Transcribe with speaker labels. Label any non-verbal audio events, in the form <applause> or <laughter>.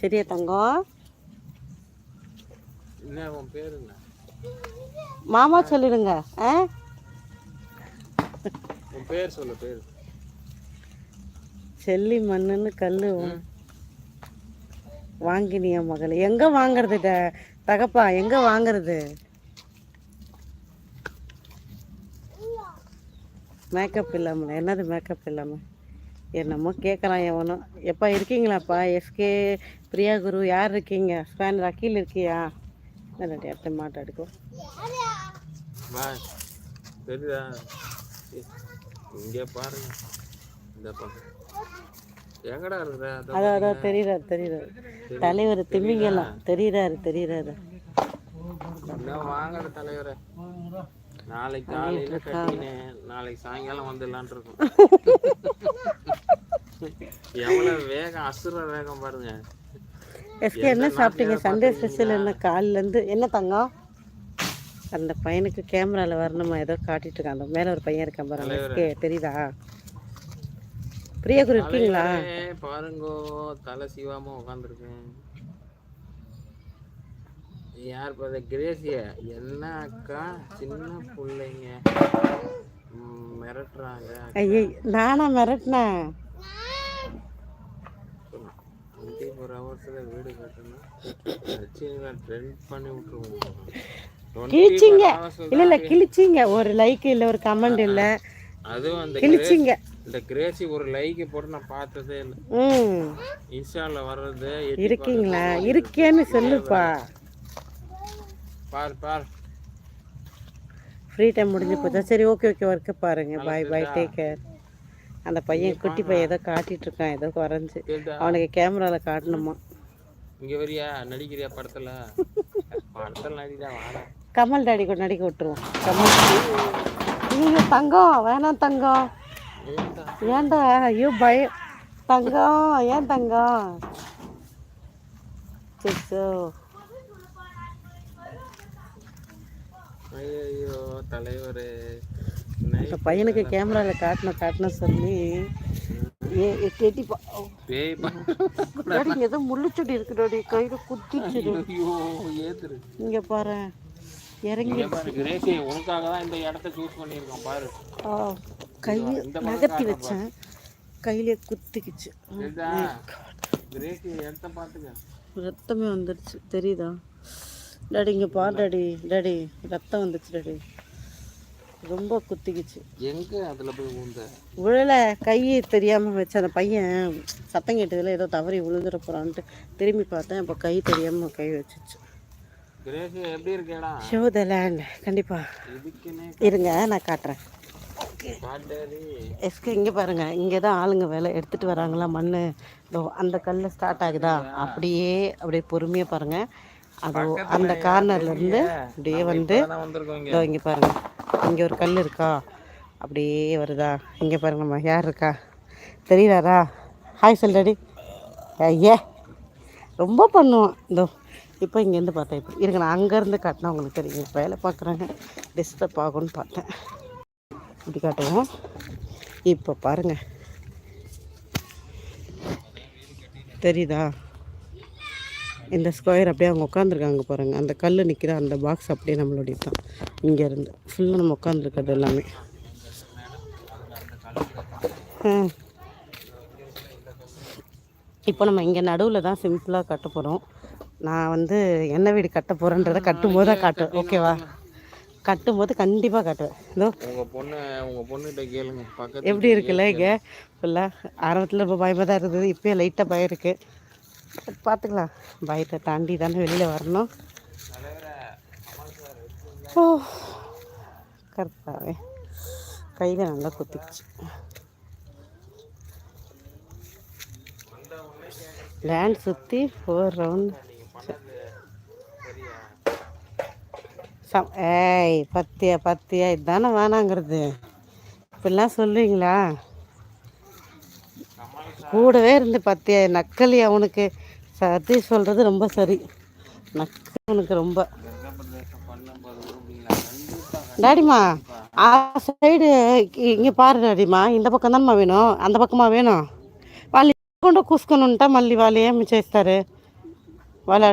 Speaker 1: சரியா தங்கம் மாமா சொல்லிடுங்க
Speaker 2: பேர் சொல்லு பேர்
Speaker 1: செல்லி மண்ணுன்னு கல் வாங்கினியா மகளே எங்க வாங்குறது தகப்பா எங்க வாங்குறது மேக்கப் இல்லாமல் என்னது மேக்கப் இல்லாமல் என்னமோ கேட்குறான் எவனும் எப்பா இருக்கீங்களாப்பா? எஸ்கே பிரியா குரு யார் இருக்கீங்க? ஸ்பேன் அக்கீல் இருக்கியா? ரெண்டு இடத்த மாட்டாடுக்கும்
Speaker 2: வா தெரியுதா? இங்கே பாருங்க. இந்த பக்கம். எங்கடா இருக்கிற அதோ
Speaker 1: அதான் தெரியுறாரு தெரியுறாரு. தலைவர் திமிங்கலாம். தெரியுறாரு தெரியுறாரு.
Speaker 2: வாங்கட தலைவரே? நாளைக்கு காலையில கட்டினேன் நாளைக்கு சாயங்காலம் வந்துடலான் இருக்கும். <laughs> எவ்வளவு வேகம் அசுர வேகம் பாருங்க.
Speaker 1: எஸ்கே என்ன சாப்பிட்டீங்க? சண்டே ஸ்பெஷல் என்ன? காலிலேருந்து என்ன தங்கம்? அந்த பையனுக்கு கேமராவில் வரணுமா? ஏதோ காட்டிட்டு இருக்கான். அந்த மேலே ஒரு பையன் இருக்கான் பாருங்க. எஸ்கே தெரியுதா? பிரியாகுரு இருக்கீங்களா?
Speaker 2: ஏய், பாருங்கோ தலை சீவாம உட்காந்துருக்கேன் யார் பார்த்த கிரேசிய? என்ன அக்கா சின்ன பிள்ளைங்க. மிரட்டுறாங்க.
Speaker 1: ஐயே நானா மிரட்டினேன்
Speaker 2: டுவெண்ட்டி ஃபோர் ஹவர்ஸில் வீடு கட்டணும். வச்சு ட்ரெண்ட் பண்ணி விட்ருவோம்
Speaker 1: கிழிச்சிங்க. இல்லை இல்லை கிழிச்சிங்க. ஒரு லைக் இல்லை ஒரு கமெண்ட் இல்லை.
Speaker 2: அதுவும் அந்த
Speaker 1: கிழிச்சிங்க.
Speaker 2: இந்த கிரேசி ஒரு லைக் போட்டு நான் பார்த்ததே இல்லை.
Speaker 1: ம்.
Speaker 2: இன்ஸ்டால வர்றது
Speaker 1: இருக்கீங்களா? இருக்கேன்னு சொல்லுப்பா.
Speaker 2: பார் பார்.
Speaker 1: ஃப்ரீ டைம் முடிஞ்சு போச்சா? சரி ஓகே ஓகே ஒர்க்கு பாருங்க. பாய் பாய் டேக் கேர் அந்த பையன் குட்டி பையன் ஏதோ காட்டிட்டு இருக்கான் ஏதோ குறைஞ்சு. அவனுக்கு கேமராவில் காட்டணுமா?
Speaker 2: இங்க வரியா? நடிக்கிறியா படத்துல? <laughs> படத்துல வாடா.
Speaker 1: கமல் டாடி கூட நடிக்க விட்டுருவோம். கமல் ஐயோ தங்கம். வேணாம் தங்கம்.
Speaker 2: ஏன்டா?
Speaker 1: ஐயோ பயம். தங்கம். ஏன் தங்கம்? சிச்சோ
Speaker 2: ஐயோ தலைவரே.
Speaker 1: அந்த பையனுக்கு கேமராவில் காட்டணும் காட்டணும் சொல்லி ஏ ஏ, கேட்டி பா
Speaker 2: பேய் பா-
Speaker 1: டாடி இங்க ஏதோ முள்ளுச்செடி இருக்குடாடி கையில் குத்திச்சுடு இங்கே பாரு இறங்கி
Speaker 2: உனக்காக தான் இந்த இடத்த சூஸ் பண்ணியிருக்கோம் பாரு.
Speaker 1: கையை நகர்த்தி வச்சேன். கையிலே குத்திக்கிச்சு. ரத்தமே வந்துடுச்சு தெரியுதா? டாடி இங்கே பாரு டாடி டாடி ரத்தம் வந்துச்சு டாடி ரொம்ப குத்திக்கிச்சு.
Speaker 2: எங்க அதுல போய் ஊந்த?
Speaker 1: விழல கை தெரியாமல் வச்ச அந்த பையன் சத்தம் கேட்டதில் ஏதோ தவறி விழுந்துட போகிறான்ட்டு திரும்பி பார்த்தேன் இப்போ கை தெரியாமல் கை வச்சிச்சு.
Speaker 2: கிரேசி எப்படி இருக்கேடா?
Speaker 1: ஷோ த லேண்ட் கண்டிப்பாக இருங்க நான் காட்டுறேன். எஸ்கே இங்கே பாருங்க இங்கே தான் ஆளுங்க வேலை எடுத்துகிட்டு வராங்களா மண் அந்த கல் ஸ்டார்ட் ஆகுதா? அப்படியே அப்படியே பொறுமையாக பாருங்க. அது அந்த கார்னர்ல இருந்து அப்படியே வந்து இதோ இங்கே பாருங்க. இங்கே ஒரு கல் இருக்கா? அப்படியே வருதா? இங்கே பாருங்க நம்ம யார் இருக்கா? தெரியுறாரா? ஹாய் சொல் டாடி. ஐயே ரொம்ப பண்ணுவான். இதோ இப்போ இங்கேருந்து பார்த்தேன் இப்போ. இருங்க நான் அங்கேருந்து காட்டினா உங்களுக்கு தெரியும். இப்போ வேலை பார்க்குறாங்க. டிஸ்டர்ப் ஆகும்னு பார்த்தேன். இப்படி காட்டுவோம். இப்போ பாருங்க. தெரியுதா? இந்த ஸ்கொயர் அப்படியே அவங்க உட்காந்துருக்காங்க பாருங்க. அந்த கல் நிற்கிற அந்த பாக்ஸ் அப்படியே நம்மளுடைய தான் இங்கேருந்து ஃபுல்லாக நம்ம உட்காந்துருக்கிறது எல்லாமே. இப்போ நம்ம இங்கே நடுவில் தான் சிம்பிளாக கட்ட போகிறோம் நான் வந்து என்ன வீடு கட்ட போகிறேன்றதை கட்டும் போது தான் காட்டுவேன் ஓகேவா கட்டும் போது கண்டிப்பாக காட்டுவேன். இதோ.
Speaker 2: உங்க பொண்ணு உங்க பொண்ணுகிட்ட கேளுங்க.
Speaker 1: எப்படி இருக்குல்ல இங்கே? ஃபுல்லாக ஆரம்பத்தில் ரொம்ப பயமாக தான் இருந்தது. இப்போயே லைட்டாக பயம் இருக்குது பார்த்துக்கலாம் பயத்தை தாண்டி தானே வெளியில் வரணும். ஓ கரெக்டாகவே கையில் நல்லா குத்திக்குச்சு. லேண்ட் சுற்றி ஃபோர் ரவுண்ட் சம் ஏய் பத்தியா பத்தியா இதுதானே வேணாங்கிறது இப்படிலாம் சொல்லுவீங்களா? கூடவே இருந்து பத்தியா நக்கலி அவனுக்கு சதீஷ் சொல்கிறது ரொம்ப சரி. நக்கு ரொம்ப. டாடிம்மா ஆ சைடு இங்கே பாரு டாடிம்மா இந்த பக்கம் தானம்மா வேணும் அந்த పక్కమా வேணும். వాళ్ళు ఇవ్వకుండా కూసుకొని ఉంటా మళ్ళీ వాళ్ళు ఏమి చేస్తారు
Speaker 2: వాళ్ళ